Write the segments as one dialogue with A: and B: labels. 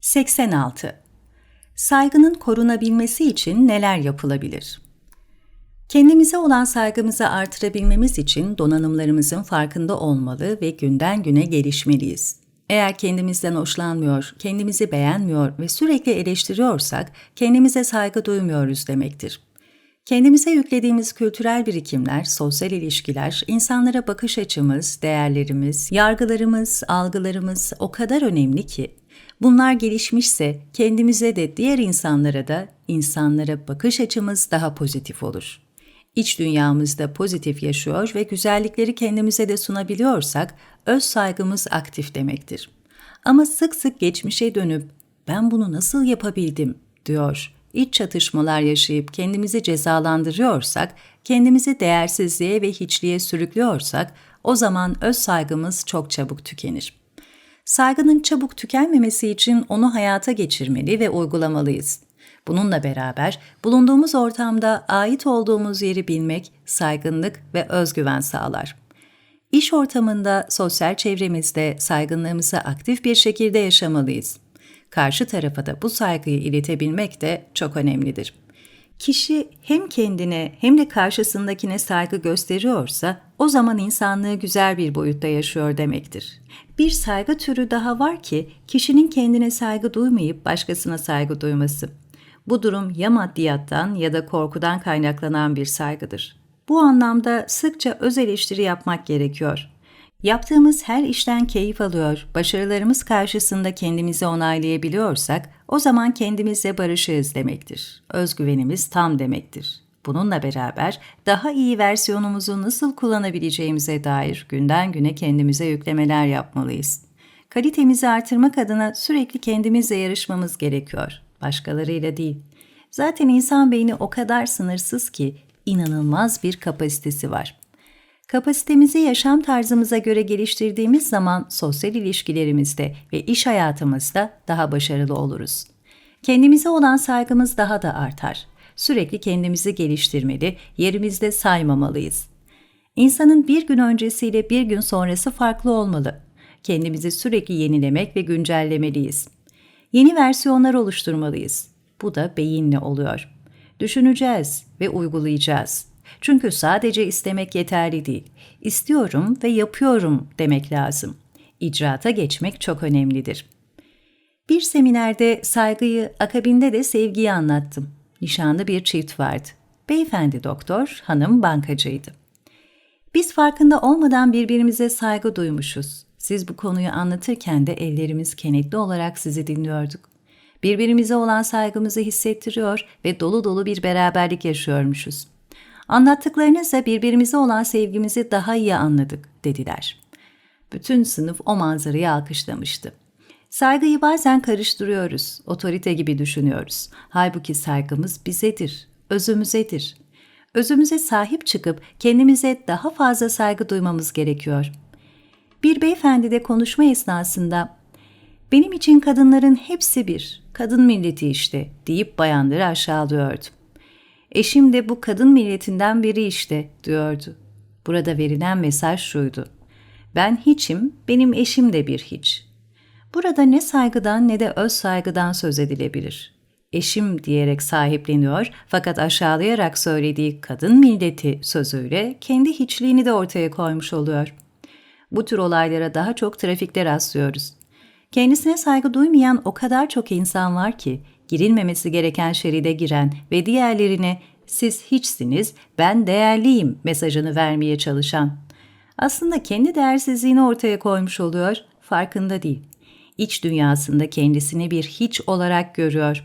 A: 86. Saygının korunabilmesi için neler yapılabilir? Kendimize olan saygımızı artırabilmemiz için donanımlarımızın farkında olmalı ve günden güne gelişmeliyiz. Eğer kendimizden hoşlanmıyor, kendimizi beğenmiyor ve sürekli eleştiriyorsak kendimize saygı duymuyoruz demektir. Kendimize yüklediğimiz kültürel birikimler, sosyal ilişkiler, insanlara bakış açımız, değerlerimiz, yargılarımız, algılarımız o kadar önemli ki bunlar gelişmişse kendimize de diğer insanlara da insanlara bakış açımız daha pozitif olur. İç dünyamızda pozitif yaşıyor ve güzellikleri kendimize de sunabiliyorsak öz saygımız aktif demektir. Ama sık sık geçmişe dönüp ben bunu nasıl yapabildim diyor iç çatışmalar yaşayıp kendimizi cezalandırıyorsak, kendimizi değersizliğe ve hiçliğe sürüklüyorsak o zaman öz saygımız çok çabuk tükenir. Saygının çabuk tükenmemesi için onu hayata geçirmeli ve uygulamalıyız. Bununla beraber bulunduğumuz ortamda ait olduğumuz yeri bilmek saygınlık ve özgüven sağlar. İş ortamında, sosyal çevremizde saygınlığımızı aktif bir şekilde yaşamalıyız karşı tarafa da bu saygıyı iletebilmek de çok önemlidir. Kişi hem kendine hem de karşısındakine saygı gösteriyorsa o zaman insanlığı güzel bir boyutta yaşıyor demektir. Bir saygı türü daha var ki kişinin kendine saygı duymayıp başkasına saygı duyması. Bu durum ya maddiyattan ya da korkudan kaynaklanan bir saygıdır. Bu anlamda sıkça öz eleştiri yapmak gerekiyor. Yaptığımız her işten keyif alıyor, başarılarımız karşısında kendimizi onaylayabiliyorsak o zaman kendimizle barışığız demektir. Özgüvenimiz tam demektir. Bununla beraber daha iyi versiyonumuzu nasıl kullanabileceğimize dair günden güne kendimize yüklemeler yapmalıyız. Kalitemizi artırmak adına sürekli kendimizle yarışmamız gerekiyor, başkalarıyla değil. Zaten insan beyni o kadar sınırsız ki inanılmaz bir kapasitesi var. Kapasitemizi yaşam tarzımıza göre geliştirdiğimiz zaman sosyal ilişkilerimizde ve iş hayatımızda daha başarılı oluruz. Kendimize olan saygımız daha da artar. Sürekli kendimizi geliştirmeli, yerimizde saymamalıyız. İnsanın bir gün öncesiyle bir gün sonrası farklı olmalı. Kendimizi sürekli yenilemek ve güncellemeliyiz. Yeni versiyonlar oluşturmalıyız. Bu da beyinle oluyor. Düşüneceğiz ve uygulayacağız. Çünkü sadece istemek yeterli değil. İstiyorum ve yapıyorum demek lazım. İcraata geçmek çok önemlidir. Bir seminerde saygıyı, akabinde de sevgiyi anlattım. Nişanlı bir çift vardı. Beyefendi doktor, hanım bankacıydı. Biz farkında olmadan birbirimize saygı duymuşuz. Siz bu konuyu anlatırken de ellerimiz kenetli olarak sizi dinliyorduk. Birbirimize olan saygımızı hissettiriyor ve dolu dolu bir beraberlik yaşıyormuşuz. Anlattıklarınızla birbirimize olan sevgimizi daha iyi anladık, dediler. Bütün sınıf o manzarayı alkışlamıştı. Saygıyı bazen karıştırıyoruz, otorite gibi düşünüyoruz. Halbuki saygımız bizedir, özümüzedir. Özümüze sahip çıkıp kendimize daha fazla saygı duymamız gerekiyor. Bir beyefendi de konuşma esnasında benim için kadınların hepsi bir, kadın milleti işte deyip bayanları aşağılıyordu. Eşim de bu kadın milletinden biri işte diyordu. Burada verilen mesaj şuydu. Ben hiçim, benim eşim de bir hiç. Burada ne saygıdan ne de öz saygıdan söz edilebilir. Eşim diyerek sahipleniyor fakat aşağılayarak söylediği kadın milleti sözüyle kendi hiçliğini de ortaya koymuş oluyor. Bu tür olaylara daha çok trafikte rastlıyoruz. Kendisine saygı duymayan o kadar çok insan var ki girilmemesi gereken şeride giren ve diğerlerine siz hiçsiniz, ben değerliyim mesajını vermeye çalışan. Aslında kendi değersizliğini ortaya koymuş oluyor, farkında değil. İç dünyasında kendisini bir hiç olarak görüyor.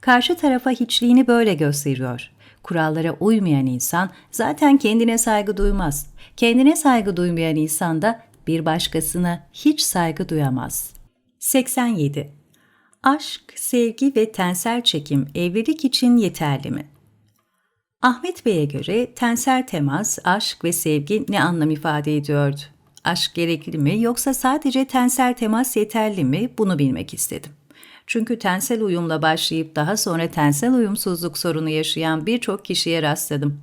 A: Karşı tarafa hiçliğini böyle gösteriyor. Kurallara uymayan insan zaten kendine saygı duymaz. Kendine saygı duymayan insan da bir başkasına hiç saygı duyamaz. 87 Aşk, sevgi ve tensel çekim evlilik için yeterli mi? Ahmet Bey'e göre tensel temas, aşk ve sevgi ne anlam ifade ediyordu? Aşk gerekli mi yoksa sadece tensel temas yeterli mi bunu bilmek istedim. Çünkü tensel uyumla başlayıp daha sonra tensel uyumsuzluk sorunu yaşayan birçok kişiye rastladım.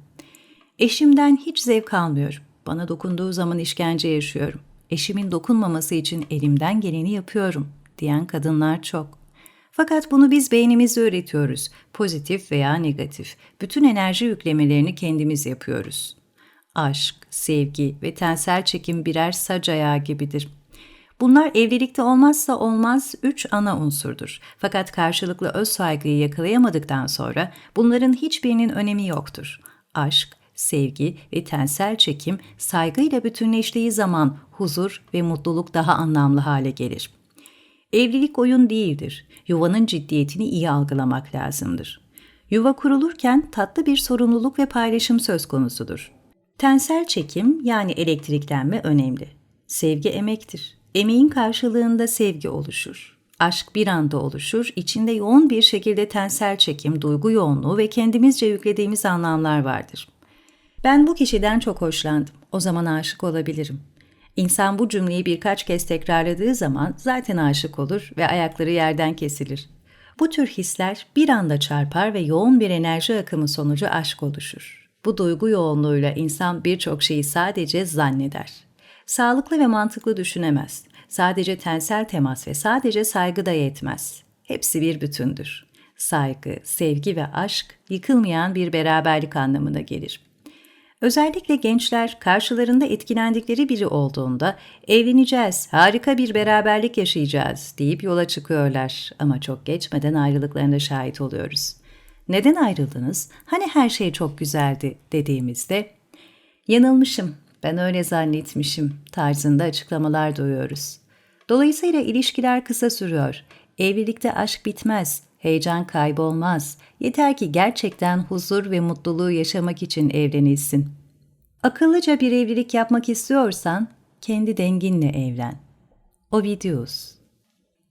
A: Eşimden hiç zevk almıyorum. Bana dokunduğu zaman işkence yaşıyorum. Eşimin dokunmaması için elimden geleni yapıyorum diyen kadınlar çok. Fakat bunu biz beynimizde öğretiyoruz. Pozitif veya negatif. Bütün enerji yüklemelerini kendimiz yapıyoruz. Aşk, sevgi ve tensel çekim birer sac ayağı gibidir. Bunlar evlilikte olmazsa olmaz üç ana unsurdur. Fakat karşılıklı öz saygıyı yakalayamadıktan sonra bunların hiçbirinin önemi yoktur. Aşk, sevgi ve tensel çekim saygıyla bütünleştiği zaman huzur ve mutluluk daha anlamlı hale gelir. Evlilik oyun değildir. Yuvanın ciddiyetini iyi algılamak lazımdır. Yuva kurulurken tatlı bir sorumluluk ve paylaşım söz konusudur. Tensel çekim yani elektriklenme önemli. Sevgi emektir. Emeğin karşılığında sevgi oluşur. Aşk bir anda oluşur, içinde yoğun bir şekilde tensel çekim, duygu yoğunluğu ve kendimizce yüklediğimiz anlamlar vardır. Ben bu kişiden çok hoşlandım. O zaman aşık olabilirim. İnsan bu cümleyi birkaç kez tekrarladığı zaman zaten aşık olur ve ayakları yerden kesilir. Bu tür hisler bir anda çarpar ve yoğun bir enerji akımı sonucu aşk oluşur. Bu duygu yoğunluğuyla insan birçok şeyi sadece zanneder. Sağlıklı ve mantıklı düşünemez. Sadece tensel temas ve sadece saygı da yetmez. Hepsi bir bütündür. Saygı, sevgi ve aşk yıkılmayan bir beraberlik anlamına gelir. Özellikle gençler karşılarında etkilendikleri biri olduğunda evleneceğiz, harika bir beraberlik yaşayacağız deyip yola çıkıyorlar ama çok geçmeden ayrılıklarına şahit oluyoruz. Neden ayrıldınız? Hani her şey çok güzeldi dediğimizde yanılmışım, ben öyle zannetmişim tarzında açıklamalar duyuyoruz. Dolayısıyla ilişkiler kısa sürüyor. Evlilikte aşk bitmez, heyecan kaybolmaz. Yeter ki gerçekten huzur ve mutluluğu yaşamak için evlenilsin. Akıllıca bir evlilik yapmak istiyorsan kendi denginle evlen. Ovidius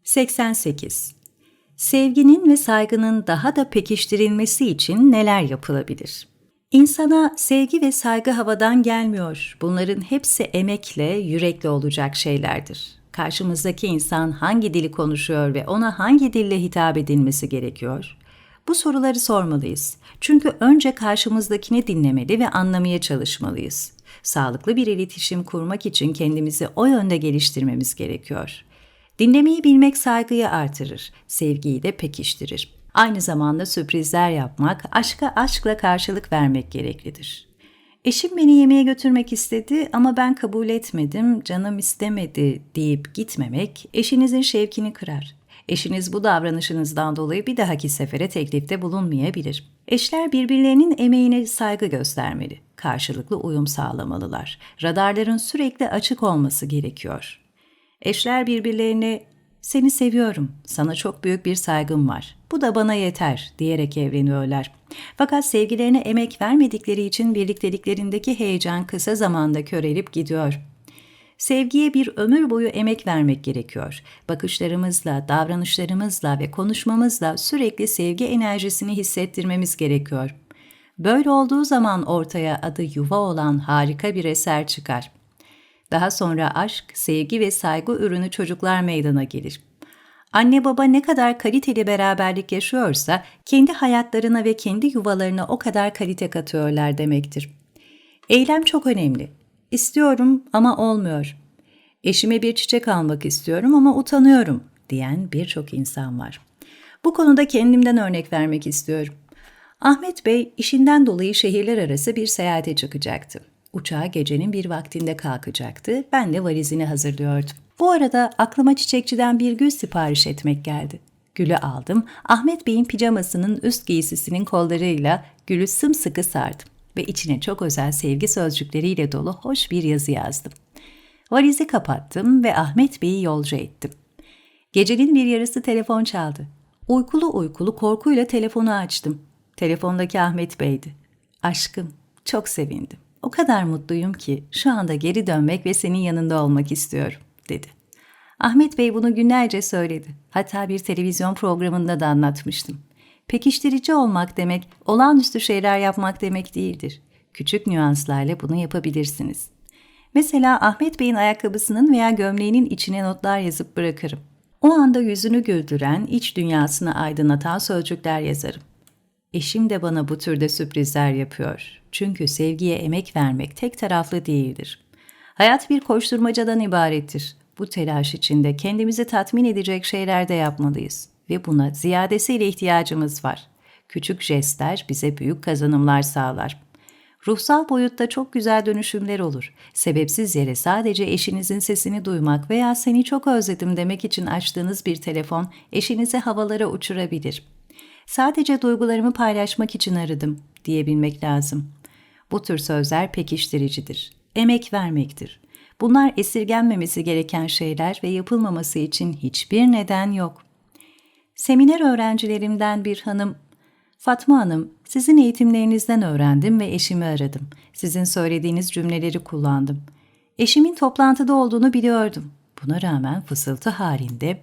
A: 88. Sevginin ve saygının daha da pekiştirilmesi için neler yapılabilir? İnsana sevgi ve saygı havadan gelmiyor. Bunların hepsi emekle, yürekle olacak şeylerdir. Karşımızdaki insan hangi dili konuşuyor ve ona hangi dille hitap edilmesi gerekiyor? Bu soruları sormalıyız. Çünkü önce karşımızdakini dinlemeli ve anlamaya çalışmalıyız. Sağlıklı bir iletişim kurmak için kendimizi o yönde geliştirmemiz gerekiyor. Dinlemeyi bilmek saygıyı artırır, sevgiyi de pekiştirir. Aynı zamanda sürprizler yapmak, aşka aşkla karşılık vermek gereklidir. Eşim beni yemeğe götürmek istedi ama ben kabul etmedim, canım istemedi deyip gitmemek eşinizin şevkini kırar. Eşiniz bu davranışınızdan dolayı bir dahaki sefere teklifte bulunmayabilir. Eşler birbirlerinin emeğine saygı göstermeli, karşılıklı uyum sağlamalılar. Radarların sürekli açık olması gerekiyor. Eşler birbirlerine seni seviyorum, sana çok büyük bir saygım var, bu da bana yeter diyerek evleniyorlar. Fakat sevgilerine emek vermedikleri için birlikteliklerindeki heyecan kısa zamanda körelip gidiyor. Sevgiye bir ömür boyu emek vermek gerekiyor. Bakışlarımızla, davranışlarımızla ve konuşmamızla sürekli sevgi enerjisini hissettirmemiz gerekiyor. Böyle olduğu zaman ortaya adı yuva olan harika bir eser çıkar. Daha sonra aşk, sevgi ve saygı ürünü çocuklar meydana gelir. Anne baba ne kadar kaliteli beraberlik yaşıyorsa kendi hayatlarına ve kendi yuvalarına o kadar kalite katıyorlar demektir. Eylem çok önemli. İstiyorum ama olmuyor. Eşime bir çiçek almak istiyorum ama utanıyorum diyen birçok insan var. Bu konuda kendimden örnek vermek istiyorum. Ahmet Bey işinden dolayı şehirler arası bir seyahate çıkacaktı. Uçağa gecenin bir vaktinde kalkacaktı. Ben de valizini hazırlıyordum. Bu arada aklıma çiçekçiden bir gül sipariş etmek geldi. Gülü aldım. Ahmet Bey'in pijamasının üst giysisinin kollarıyla gülü sımsıkı sardım ve içine çok özel sevgi sözcükleriyle dolu hoş bir yazı yazdım. Valizi kapattım ve Ahmet Bey'i yolcu ettim. Gecenin bir yarısı telefon çaldı. Uykulu uykulu korkuyla telefonu açtım. Telefondaki Ahmet Bey'di. Aşkım, çok sevindim. O kadar mutluyum ki şu anda geri dönmek ve senin yanında olmak istiyorum, dedi. Ahmet Bey bunu günlerce söyledi. Hatta bir televizyon programında da anlatmıştım. Pekiştirici olmak demek, olağanüstü şeyler yapmak demek değildir. Küçük nüanslarla bunu yapabilirsiniz. Mesela Ahmet Bey'in ayakkabısının veya gömleğinin içine notlar yazıp bırakırım. O anda yüzünü güldüren, iç dünyasını aydınlatan sözcükler yazarım. Eşim de bana bu türde sürprizler yapıyor. Çünkü sevgiye emek vermek tek taraflı değildir. Hayat bir koşturmacadan ibarettir. Bu telaş içinde kendimizi tatmin edecek şeyler de yapmalıyız. ve buna ziyadesiyle ihtiyacımız var. Küçük jestler bize büyük kazanımlar sağlar. Ruhsal boyutta çok güzel dönüşümler olur. Sebepsiz yere sadece eşinizin sesini duymak veya seni çok özledim demek için açtığınız bir telefon eşinizi havalara uçurabilir. Sadece duygularımı paylaşmak için aradım diyebilmek lazım. Bu tür sözler pekiştiricidir. Emek vermektir. Bunlar esirgenmemesi gereken şeyler ve yapılmaması için hiçbir neden yok. Seminer öğrencilerimden bir hanım, Fatma Hanım, sizin eğitimlerinizden öğrendim ve eşimi aradım. Sizin söylediğiniz cümleleri kullandım. Eşimin toplantıda olduğunu biliyordum. Buna rağmen fısıltı halinde,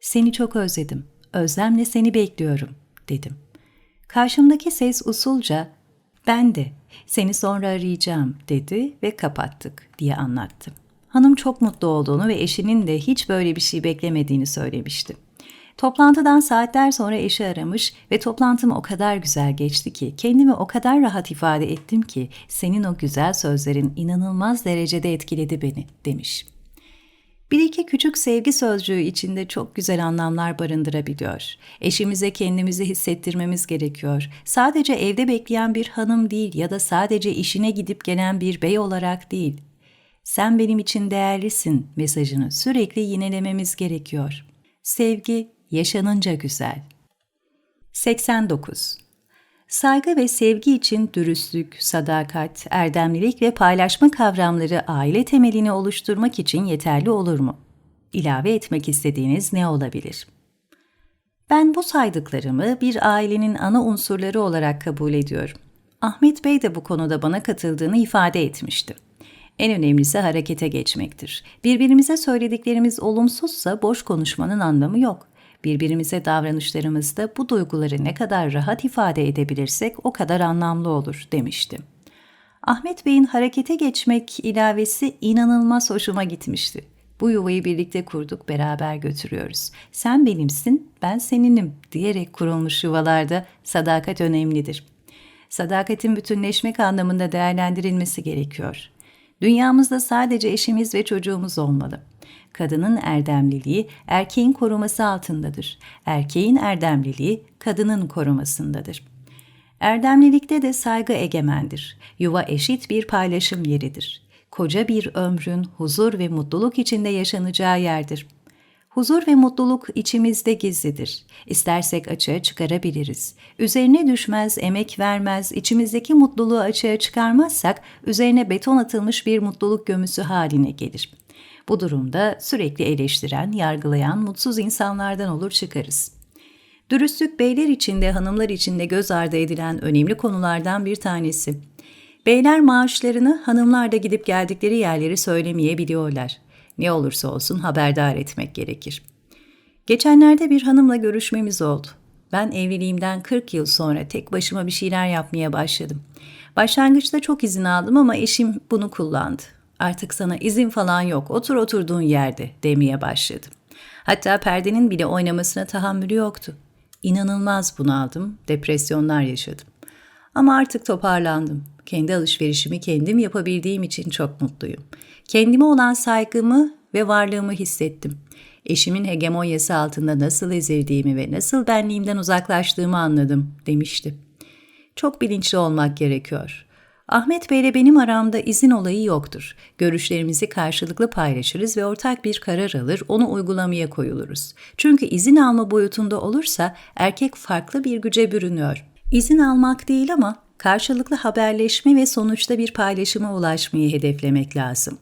A: seni çok özledim, özlemle seni bekliyorum, dedim. Karşımdaki ses usulca, ben de, seni sonra arayacağım, dedi ve kapattık, diye anlattı. Hanım çok mutlu olduğunu ve eşinin de hiç böyle bir şey beklemediğini söylemişti. Toplantıdan saatler sonra eşi aramış ve toplantım o kadar güzel geçti ki kendimi o kadar rahat ifade ettim ki senin o güzel sözlerin inanılmaz derecede etkiledi beni demiş. Bir iki küçük sevgi sözcüğü içinde çok güzel anlamlar barındırabiliyor. Eşimize kendimizi hissettirmemiz gerekiyor. Sadece evde bekleyen bir hanım değil ya da sadece işine gidip gelen bir bey olarak değil. Sen benim için değerlisin mesajını sürekli yinelememiz gerekiyor. Sevgi yaşanınca güzel. 89. Saygı ve sevgi için dürüstlük, sadakat, erdemlilik ve paylaşma kavramları aile temelini oluşturmak için yeterli olur mu? İlave etmek istediğiniz ne olabilir? Ben bu saydıklarımı bir ailenin ana unsurları olarak kabul ediyorum. Ahmet Bey de bu konuda bana katıldığını ifade etmişti. En önemlisi harekete geçmektir. Birbirimize söylediklerimiz olumsuzsa boş konuşmanın anlamı yok. Birbirimize davranışlarımızda bu duyguları ne kadar rahat ifade edebilirsek o kadar anlamlı olur demiştim. Ahmet Bey'in harekete geçmek ilavesi inanılmaz hoşuma gitmişti. Bu yuvayı birlikte kurduk, beraber götürüyoruz. Sen benimsin, ben seninim diyerek kurulmuş yuvalarda sadakat önemlidir. Sadakatin bütünleşmek anlamında değerlendirilmesi gerekiyor. Dünyamızda sadece eşimiz ve çocuğumuz olmalı. Kadının erdemliliği erkeğin koruması altındadır. Erkeğin erdemliliği kadının korumasındadır. Erdemlilikte de saygı egemendir. Yuva eşit bir paylaşım yeridir. Koca bir ömrün huzur ve mutluluk içinde yaşanacağı yerdir. Huzur ve mutluluk içimizde gizlidir. İstersek açığa çıkarabiliriz. Üzerine düşmez, emek vermez, içimizdeki mutluluğu açığa çıkarmazsak üzerine beton atılmış bir mutluluk gömüsü haline gelir. Bu durumda sürekli eleştiren, yargılayan mutsuz insanlardan olur çıkarız. Dürüstlük beyler içinde, hanımlar içinde göz ardı edilen önemli konulardan bir tanesi. Beyler maaşlarını hanımlar da gidip geldikleri yerleri söylemeyebiliyorlar. Ne olursa olsun haberdar etmek gerekir. Geçenlerde bir hanımla görüşmemiz oldu. Ben evliliğimden 40 yıl sonra tek başıma bir şeyler yapmaya başladım. Başlangıçta çok izin aldım ama eşim bunu kullandı. Artık sana izin falan yok, otur oturduğun yerde demeye başladım. Hatta perdenin bile oynamasına tahammülü yoktu. İnanılmaz bunaldım, depresyonlar yaşadım. Ama artık toparlandım. Kendi alışverişimi kendim yapabildiğim için çok mutluyum. Kendime olan saygımı ve varlığımı hissettim. Eşimin hegemonyası altında nasıl ezildiğimi ve nasıl benliğimden uzaklaştığımı anladım demişti. Çok bilinçli olmak gerekiyor. Ahmet Bey ile benim aramda izin olayı yoktur. Görüşlerimizi karşılıklı paylaşırız ve ortak bir karar alır, onu uygulamaya koyuluruz. Çünkü izin alma boyutunda olursa erkek farklı bir güce bürünüyor. İzin almak değil ama karşılıklı haberleşme ve sonuçta bir paylaşıma ulaşmayı hedeflemek lazım.